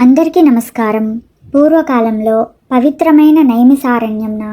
అందరికీ నమస్కారం. పూర్వకాలంలో పవిత్రమైన నైమిసారణ్యంన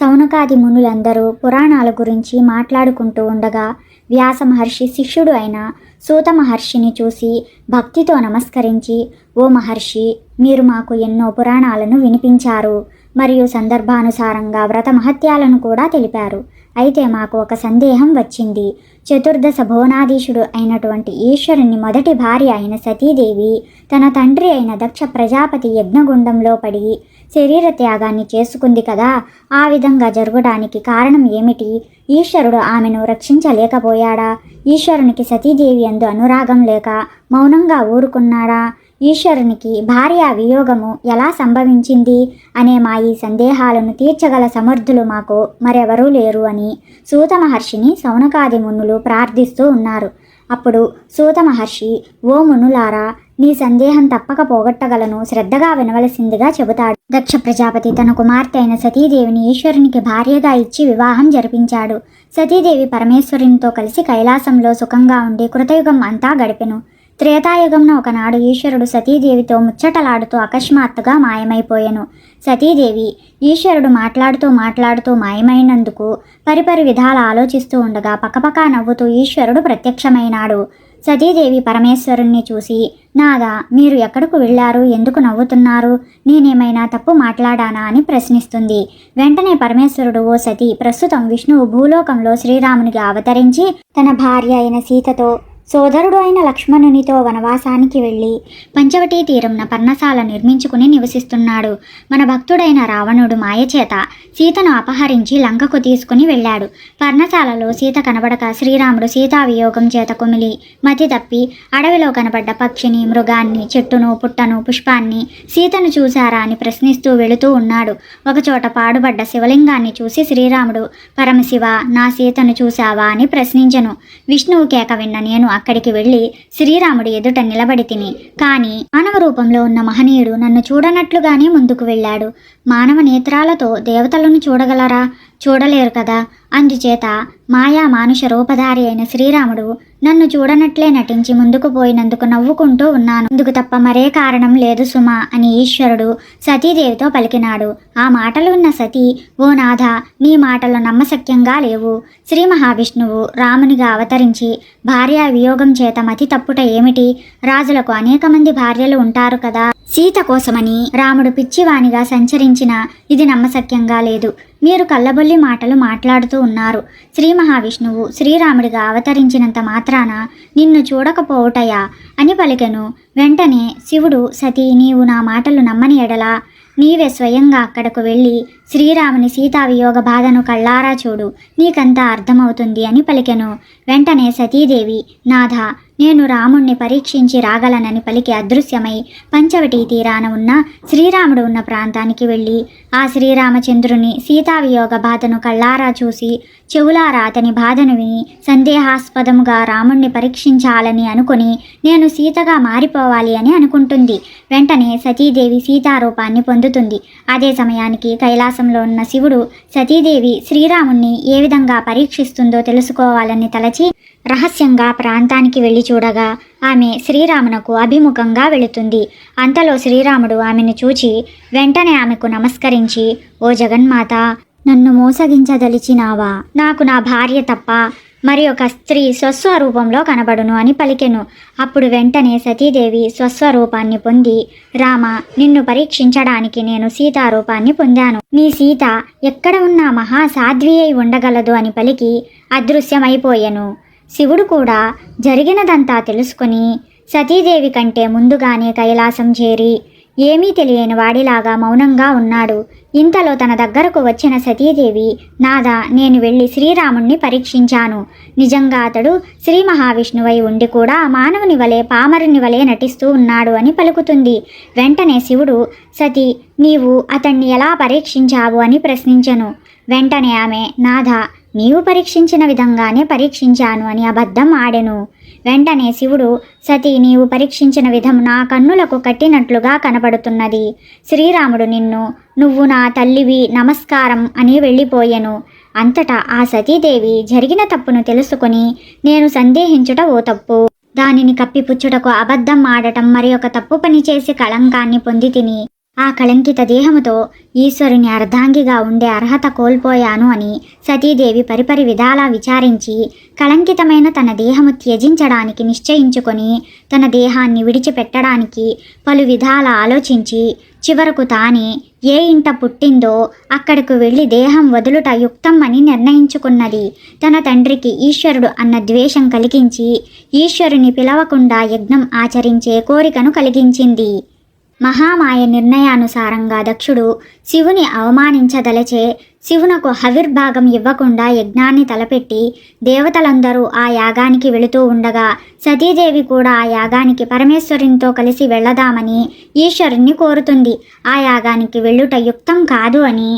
సౌనకాది మునులందరూ పురాణాల గురించి మాట్లాడుకుంటూ ఉండగా వ్యాస మహర్షి శిష్యుడు అయిన సూత మహర్షిని చూసి భక్తితో నమస్కరించి ఓ మహర్షి మీరు మాకు ఎన్నో పురాణాలను వినిపించారు మరియు సందర్భానుసారంగా వ్రత మహత్యాలను కూడా తెలిపారు. అయితే మాకు ఒక సందేహం వచ్చింది. చతుర్దశ భువనాధీశుడు అయినటువంటి ఈశ్వరుని మొదటి భార్య అయిన సతీదేవి తన తండ్రి అయిన దక్ష ప్రజాపతి యజ్ఞగుండంలో పడి శరీర త్యాగాన్ని చేసుకుంది కదా. ఆ విధంగా జరగడానికి కారణం ఏమిటి? ఈశ్వరుడు ఆమెను రక్షించలేకపోయాడా? ఈశ్వరునికి సతీదేవి అందు అనురాగం లేక మౌనంగా ఊరుకున్నాడా? ఈశ్వరునికి భార్య వియోగము ఎలా సంభవించింది అనే మా ఈ సందేహాలను తీర్చగల సమర్థులు మాకు మరెవరూ లేరు అని సూత మహర్షిని సౌనకాది మునులు ప్రార్థిస్తూ ఉన్నారు. అప్పుడు సూత మహర్షి ఓ మునులారా నీ సందేహం తప్పక పోగొట్టగలను శ్రద్ధగా వినవలసిందిగా చెబుతాడు. దక్ష ప్రజాపతి తన కుమార్తె అయిన సతీదేవిని ఈశ్వరునికి భార్యగా ఇచ్చి వివాహం జరిపించాడు. సతీదేవి పరమేశ్వరునితో కలిసి కైలాసంలో సుఖంగా ఉండి కృతయుగం అంతా గడిపెను. త్రేతాయుగంలో ఒకనాడు ఈశ్వరుడు సతీదేవితో ముచ్చటలాడుతూ అకస్మాత్తుగా మాయమైపోయాను. సతీదేవి ఈశ్వరుడు మాట్లాడుతూ మాట్లాడుతూ మాయమైనందుకు పరిపరి విధాల ఆలోచిస్తూ ఉండగా పకపకా నవ్వుతూ ఈశ్వరుడు ప్రత్యక్షమైనాడు. సతీదేవి పరమేశ్వరుణ్ణి చూసి నాగా మీరు ఎక్కడకు వెళ్ళారు? ఎందుకు నవ్వుతున్నారు? నేనేమైనా తప్పు మాట్లాడానా? అని ప్రశ్నిస్తుంది. వెంటనే పరమేశ్వరుడు ఓ సతీ ప్రస్తుతం విష్ణువు భూలోకంలో శ్రీరామునికి అవతరించి తన భార్య అయిన సీతతో సోదరుడు అయిన లక్ష్మణునితో వనవాసానికి వెళ్ళి పంచవటీ తీరంన పర్ణశాల నిర్మించుకుని నివసిస్తున్నాడు. మన భక్తుడైన రావణుడు మాయచేత సీతను అపహరించి లంకకు తీసుకుని వెళ్ళాడు. పర్ణశాలలో సీత కనబడక శ్రీరాముడు సీతావియోగం చేత కుమిలి మతి తప్పి అడవిలో కనబడ్డ పక్షిని మృగాన్ని చెట్టును పుట్టను పుష్పాన్ని సీతను చూశారా అని ప్రశ్నిస్తూ వెళుతూ ఉన్నాడు. ఒకచోట పాడుబడ్డ శివలింగాన్ని చూసి శ్రీరాముడు పరమశివ నా సీతను చూశావా? అని ప్రశ్నించను. విష్ణువు కేక విన్న నేను అక్కడికి వెళ్ళి శ్రీరాముడి ఎదుట నిలబడి తిని కానీ మానవ రూపంలో ఉన్న మహనీయుడు నన్ను చూడనట్లుగానే ముందుకు వెళ్ళాడు. మానవ నేత్రాలతో దేవతలను చూడగలరా? చూడలేరు కదా. అందుచేత మాయా మానుష రూపధారి అయిన శ్రీరాముడు నన్ను చూడనట్లే నటించి ముందుకు పోయినందుకు నవ్వుకుంటూ ఉన్నాను. అందుకు తప్ప మరే కారణం లేదు సుమా అని ఈశ్వరుడు సతీదేవితో పలికినాడు. ఆ మాటలు విన్న సతీ ఓ నాథ నీ మాటలు నమ్మశక్యంగా లేవు. శ్రీ మహావిష్ణువు రామునిగా అవతరించి భార్యా వియోగం చేత మతి తప్పుట ఏమిటి? రాజులకు అనేక మంది భార్యలు ఉంటారు కదా. సీత కోసమని రాముడు పిచ్చివాణిగా సంచరించిన ఇది నమ్మశక్యంగా లేదు. మీరు కళ్ళబొల్లి మాటలు మాట్లాడుతూ ఉన్నారు. శ్రీ మహావిష్ణువు శ్రీరాముడిగా అవతరించినంత మాత్రాన నిన్ను చూడకపోవుటయా? అని పలికెను. వెంటనే శివుడు సతీ నీవు నా మాటలు నమ్మని ఎడలా నీవే స్వయంగా అక్కడకు వెళ్ళి శ్రీరాముని సీతావియోగ బాధను కళ్ళారా చూడు. నీకంతా అర్థమవుతుంది అని పలికెను. వెంటనే సతీదేవి నాథ నేను రాముణ్ణి పరీక్షించి రాగలనని పలికి అదృశ్యమై పంచవటీ తీరాన ఉన్న శ్రీరాముడు ఉన్న ప్రాంతానికి వెళ్ళి ఆ శ్రీరామచంద్రుని సీతావియోగ బాధను కళ్ళారా చూసి చెవులారా అతని బాధను విని సందేహాస్పదముగా రాముణ్ణి పరీక్షించాలని అనుకుని నేను సీతగా మారిపోవాలి అని అనుకుంటుంది. వెంటనే సతీదేవి సీతారూపాన్ని పొందుతుంది. అదే సమయానికి కైలాస వనవాసంలో ఉన్న శివుడు సతీదేవి శ్రీరాముణ్ణి ఏ విధంగా పరీక్షిస్తుందో తెలుసుకోవాలని తలచి రహస్యంగా ప్రాంతానికి వెళ్ళి చూడగా ఆమె శ్రీరామునకు అభిముఖంగా వెళుతుంది. అంతలో శ్రీరాముడు ఆమెను చూచి వెంటనే ఆమెకు నమస్కరించి ఓ జగన్మాత నన్ను మోసగించదలిచినావా? నాకు నా భార్య తప్ప మరి ఒక స్త్రీ స్వస్వరూపంలో కనబడును అని పలికెను. అప్పుడు వెంటనే సతీదేవి స్వస్వరూపాన్ని పొంది రామ నిన్ను పరీక్షించడానికి నేను సీతారూపాన్ని పొందాను. నీ సీత ఎక్కడ ఉన్నా మహాసాధ్వి అయి ఉండగలదు అని పలికి అదృశ్యమైపోయెను. శివుడు కూడా జరిగినదంతా తెలుసుకుని సతీదేవి కంటే ముందుగానే కైలాసం చేరి ఏమీ తెలియని వాడిలాగా మౌనంగా ఉన్నాడు. ఇంతలో తన దగ్గరకు వచ్చిన సతీదేవి నాదా నేను వెళ్ళి శ్రీరాముణ్ణి పరీక్షించాను. నిజంగా అతడు శ్రీ మహావిష్ణువై ఉండి కూడా మానవుని వలె పామరుని వలె నటిస్తూ ఉన్నాడు అని పలుకుతుంది. వెంటనే శివుడు సతీ నీవు అతన్ని ఎలా పరీక్షించావు? అని ప్రశ్నించను. వెంటనే ఆమె నాథ నీవు పరీక్షించిన విధంగానే పరీక్షించాను అని అబద్ధం ఆడెను. వెంటనే శివుడు సతీ నీవు పరీక్షించిన విధం నా కన్నులకు కట్టినట్లుగా కనపడుతున్నది శ్రీరాముడు నిన్ను నువ్వు నా తల్లివి నమస్కారం అని వెళ్ళిపోయెను. అంతటా ఆ సతీదేవి జరిగిన తప్పును తెలుసుకుని నేను సందేహించుట ఓ తప్పు. దానిని కప్పిపుచ్చుటకు అబద్ధం ఆడటం మరి ఒక తప్పు పని చేసి కళంకాన్ని పొంది తిని ఆ కళంకిత దేహముతో ఈశ్వరుని అర్ధాంగిగా ఉండే అర్హత కోల్పోయాను అని సతీదేవి పరిపరి విధాలా విచారించి కళంకితమైన తన దేహము త్యజించడానికి నిశ్చయించుకొని తన దేహాన్ని విడిచిపెట్టడానికి పలు విధాల ఆలోచించి చివరకు తానే ఏ ఇంట పుట్టిందో అక్కడకు వెళ్ళి దేహం వదులుట యుక్తం అని నిర్ణయించుకున్నది. తన తండ్రికి ఈశ్వరుడు అన్న ద్వేషం కలిగించి ఈశ్వరుని పిలవకుండా యజ్ఞం ఆచరించే కోరికను కలిగించింది. మహామాయ నిర్ణయానుసారంగా దక్షుడు శివుని అవమానించదలచే శివునకు హవిర్భాగం ఇవ్వకుండా యజ్ఞాన్ని తలపెట్టి దేవతలందరూ ఆ యాగానికి వెళుతూ ఉండగా సతీదేవి కూడా ఆ యాగానికి పరమేశ్వరునితో కలిసి వెళ్ళదామని ఈశ్వరుణ్ణి కోరుతుంది. ఆ యాగానికి వెళ్ళుట యుక్తం కాదు అని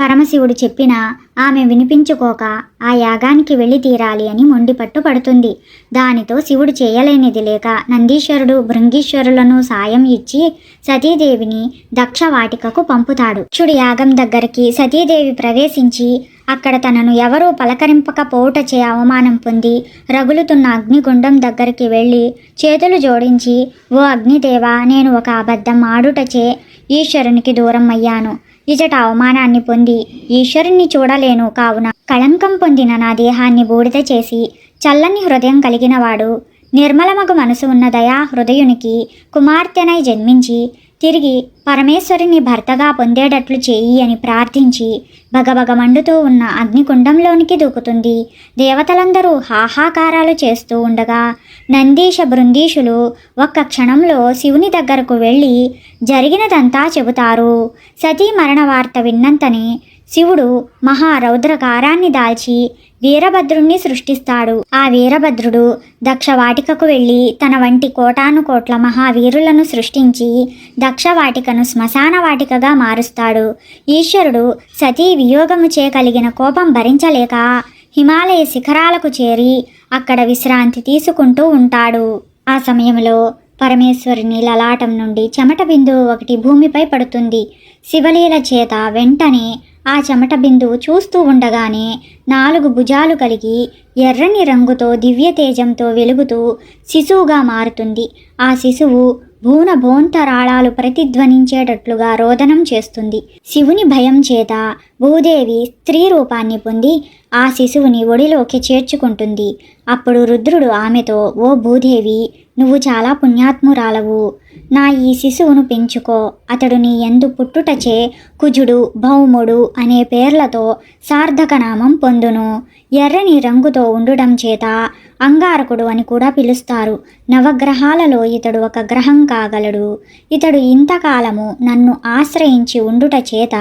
పరమశివుడు చెప్పినా ఆమె వినిపించుకోక ఆ యాగానికి వెళ్ళి తీరాలి అని మొండిపట్టు పడుతుంది. దానితో శివుడు చేయలేనిది లేక నందీశ్వరుడు భృంగీశ్వరులను సాయం ఇచ్చి సతీదేవిని దక్షవాటికకు పంపుతాడు. చుడు యాగం దగ్గరికి సతీదేవి ప్రవేశించి అక్కడ తనను ఎవరూ పలకరింపకపోవుటచే అవమానం పొంది రగులుతున్న అగ్నిగుండం దగ్గరికి వెళ్ళి చేతులు జోడించి ఓ అగ్నిదేవా నేను ఒక అబద్ధం ఆడుటచే ఈశ్వరునికి దూరం అయ్యాను. ఇజట అవమానాన్ని పొంది ఈశ్వరుణ్ణి చూడలేను కావున కళంకం పొందిన నా దేహాన్ని బూడిద చేసి చల్లని హృదయం కలిగినవాడు నిర్మలమగు మనసు ఉన్న దయా హృదయునికి కుమార్తెనై జన్మించి తిరిగి పరమేశ్వరుని భర్తగా పొందేటట్లు చేయి అని ప్రార్థించి భగభగమండుతూ ఉన్న అగ్నికుండంలోనికి దూకుతుంది. దేవతలందరూ హాహాకారాలు చేస్తూ ఉండగా నందీశ బృందీషులు ఒక్క క్షణంలో శివుని దగ్గరకు వెళ్ళి జరిగినదంతా చెబుతారు. సతీ మరణ వార్త విన్నంతనే శివుడు మహారౌద్రకారాన్ని దాల్చి వీరభద్రుణ్ణి సృష్టిస్తాడు. ఆ వీరభద్రుడు దక్షవాటికకు వెళ్ళి తన వంటి కోటాను కోట్ల మహావీరులను సృష్టించి దక్షవాటికను శ్మశాన వాటికగా మారుస్తాడు. ఈశ్వరుడు సతీ వియోగము చే కలిగిన కోపం భరించలేక హిమాలయ శిఖరాలకు చేరి అక్కడ విశ్రాంతి తీసుకుంటూ ఉంటాడు. ఆ సమయంలో పరమేశ్వరుని లలాటం నుండి చెమట బిందువు ఒకటి భూమిపై పడుతుంది. శివలీల చేత వెంటనే ఆ చెమట బిందువు చూస్తూ ఉండగానే నాలుగు భుజాలు కలిగి ఎర్రని రంగుతో దివ్య తేజంతో వెలుగుతూ శిశువుగా మారుతుంది. ఆ శిశువు భూన భోంతరాళాలు ప్రతిధ్వనించేటట్లుగా రోదనం చేస్తుంది. శివుని భయం చేత భూదేవి స్త్రీ రూపాన్ని పొంది ఆ శిశువుని ఒడిలోకి చేర్చుకుంటుంది. అప్పుడు రుద్రుడు ఆమెతో ఓ భూదేవి నువ్వు చాలా పుణ్యాత్మురాలవు. నా ఈ శిశువును పెంచుకో. అతడు నీ ఎందు పుట్టుటచే కుజుడు భౌముడు అనే పేర్లతో సార్థక నామం పొందును. ఎర్రని రంగుతో ఉండడం చేత అంగారకుడు అని కూడా పిలుస్తారు. నవగ్రహాలలో ఇతడు ఒక గ్రహం కాగలడు. ఇతడు ఇంతకాలము నన్ను ఆశ్రయించి ఉండుట చేత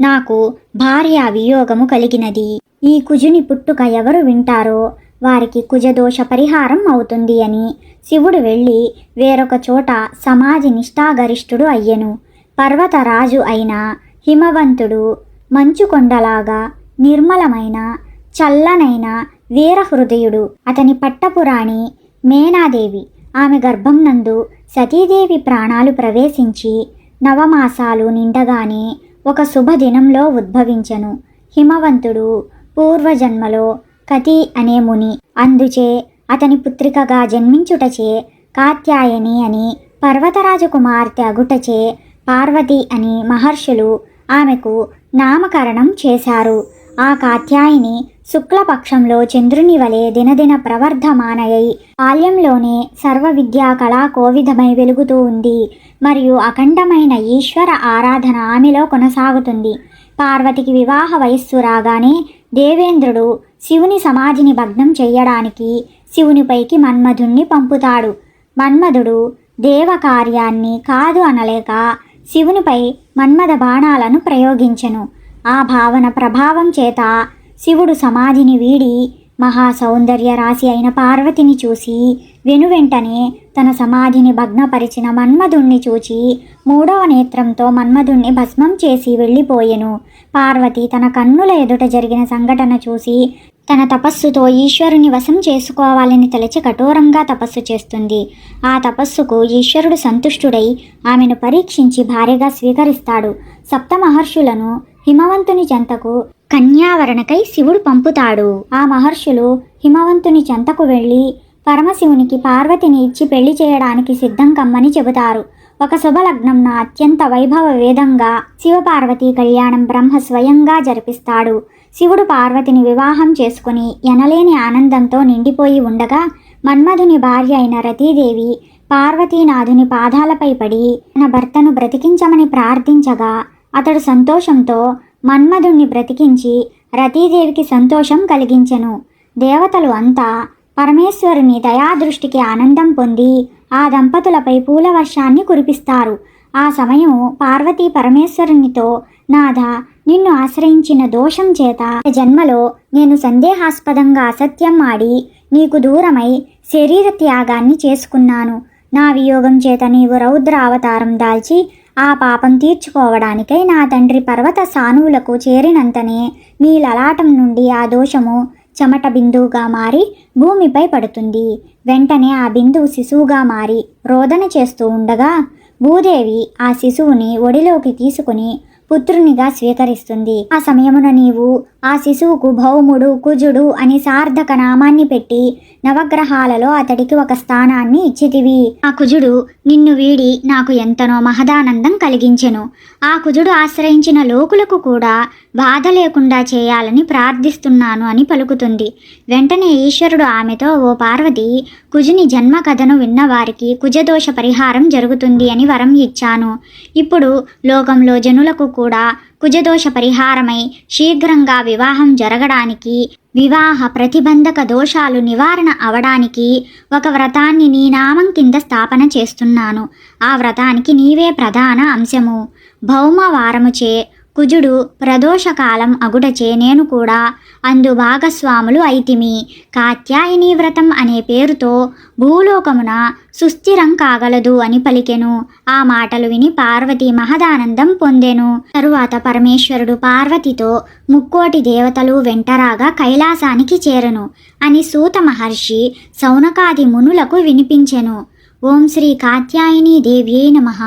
నాకు భార్య వియోగము కలిగినది. ఈ కుజుని పుట్టుక ఎవరు వింటారో వారికి కుజదోష పరిహారం అవుతుంది అని. శివుడు వెళ్ళి వేరొక చోట సమాజ నిష్ఠాగరిష్ఠుడు అయ్యెను. పర్వతరాజు అయిన హిమవంతుడు మంచుకొండలాగా నిర్మలమైన చల్లనైన వీరహృదయుడు. అతని పట్టపురాణి మేనాదేవి. ఆమె గర్భం నందు సతీదేవి ప్రాణాలు ప్రవేశించి నవమాసాలు నిండగానే ఒక శుభదినంలో ఉద్భవించెను. హిమవంతుడు పూర్వజన్మలో కతి అనే ముని. అందుచే అతని పుత్రికగా జన్మించుటచే కాత్యాయని అని పర్వతరాజు కుమార్తె అగుటచే పార్వతి అని మహర్షులు ఆమెకు నామకరణం చేశారు. ఆ కాత్యాయిని శుక్లపక్షంలో చంద్రుని వలె దినదిన ప్రవర్ధమానయై బాల్యంలోనే సర్వ విద్యా కళా కోవిధమై వెలుగుతూ ఉంది. మరియు అఖండమైన ఈశ్వర ఆరాధన ఆమెలో కొనసాగుతుంది. పార్వతికి వివాహ వయస్సు రాగానే దేవేంద్రుడు శివుని సమాధిని భగ్నం చేయడానికి శివునిపైకి మన్మధుణ్ణి పంపుతాడు. మన్మధుడు దేవకార్యాన్ని కాదు అనలేక శివునిపై మన్మథ బాణాలను ప్రయోగించెను. ఆ భావన ప్రభావం చేత శివుడు సమాధిని వీడి మహా సౌందర్య రాశి అయిన పార్వతిని చూసి వెనువెంటనే తన సమాధిని భగ్నపరిచిన మన్మధుణ్ణి చూచి మూడవ నేత్రంతో మన్మధుణ్ణి భస్మం చేసి వెళ్ళిపోయెను. పార్వతి తన కన్నుల ఎదుట జరిగిన సంఘటన చూసి తన తపస్సుతో ఈశ్వరుని వశం చేసుకోవాలని తలచి కఠోరంగా తపస్సు చేస్తుంది. ఆ తపస్సుకు ఈశ్వరుడు సంతుష్టుడై ఆమెను పరీక్షించి భార్యగా స్వీకరిస్తాడు. సప్త మహర్షులను హిమవంతుని చెంతకు కన్యావరణకై శివుడు పంపుతాడు. ఆ మహర్షులు హిమవంతుని చెంతకు వెళ్ళి పరమశివునికి పార్వతిని ఇచ్చి పెళ్ళి చేయడానికి సిద్ధం కమ్మని చెబుతారు. ఒక శుభలగ్నంన అత్యంత వైభవ వేదంగా శివపార్వతి కళ్యాణం బ్రహ్మ స్వయంగా జరిపిస్తాడు. శివుడు పార్వతిని వివాహం చేసుకుని ఎనలేని ఆనందంతో నిండిపోయి ఉండగా మన్మధుని భార్య అయిన రతీదేవి పార్వతీనాథుని పాదాలపై పడి తన భర్తను బ్రతికించమని ప్రార్థించగా అతడు సంతోషంతో మన్మధుణ్ణి బ్రతికించి రతీదేవికి సంతోషం కలిగించెను. దేవతలు అంతా పరమేశ్వరుని దయాదృష్టికి ఆనందం పొంది ఆ దంపతులపై పూల వర్షాన్ని కురిపిస్తారు. ఆ సమయం పార్వతీ పరమేశ్వరునితో నాథ నిన్ను ఆశ్రయించిన దోషం చేత జన్మలో నేను సందేహాస్పదంగా అసత్యం ఆడి నీకు దూరమై శరీర త్యాగాన్ని చేసుకున్నాను. నా వియోగం చేత నీవు రౌద్ర అవతారం దాల్చి ఆ పాపం తీర్చుకోవడానికై నా తండ్రి పర్వత సానువులకు చేరినంతనే నీ లలాటం నుండి ఆ దోషము చెమట బిందువుగా మారి భూమిపై పడుతుంది. వెంటనే ఆ బిందువు శిశువుగా మారి రోదన చేస్తూ ఉండగా భూదేవి ఆ శిశువుని ఒడిలోకి తీసుకుని పుత్రునిగా స్వీకరిస్తుంది. ఆ సమయమున నీవు ఆ శిశువుకు భౌముడు కుజుడు అని సార్థక నామాన్ని పెట్టి నవగ్రహాలలో అతడికి ఒక స్థానాన్ని ఇచ్చితివి. ఆ కుజుడు నిన్ను వీడి నాకు ఎంతనో మహదానందం కలిగించెను. ఆ కుజుడు ఆశ్రయించిన లోకులకు కూడా బాధ లేకుండా చేయాలని ప్రార్థిస్తున్నాను అని పలుకుతుంది. వెంటనే ఈశ్వరుడు ఆమెతో ఓ పార్వతి కుజుని జన్మ కథను విన్నవారికి కుజదోష పరిహారం జరుగుతుంది అని వరం ఇచ్చాను. ఇప్పుడు లోకంలో జనులకు కూడా కుజదోష పరిహారమై శీఘ్రంగా వివాహం జరగడానికి వివాహ ప్రతిబంధక దోషాలు నివారణ అవడానికి ఒక వ్రతాన్ని నీ నామం కింద స్థాపన చేస్తున్నాను. ఆ వ్రతానికి నీవే ప్రధాన అంశము. భౌమ వారముచే కుజుడు ప్రదోషకాలం అగుటచే నేను కూడా అందు భాగస్వాములు అయితిమి. కాత్యాయని వ్రతం అనే పేరుతో భూలోకమున సుస్థిరం కాగలదు అని పలికెను. ఆ మాటలు విని పార్వతి మహదానందం పొందెను. తరువాత పరమేశ్వరుడు పార్వతితో ముక్కోటి దేవతలు వెంటరాగా కైలాసానికి చేరను అని సూత మహర్షి సౌనకాది మునులకు వినిపించెను. ఓం శ్రీ కాత్యాయని దేవ్యై నమః.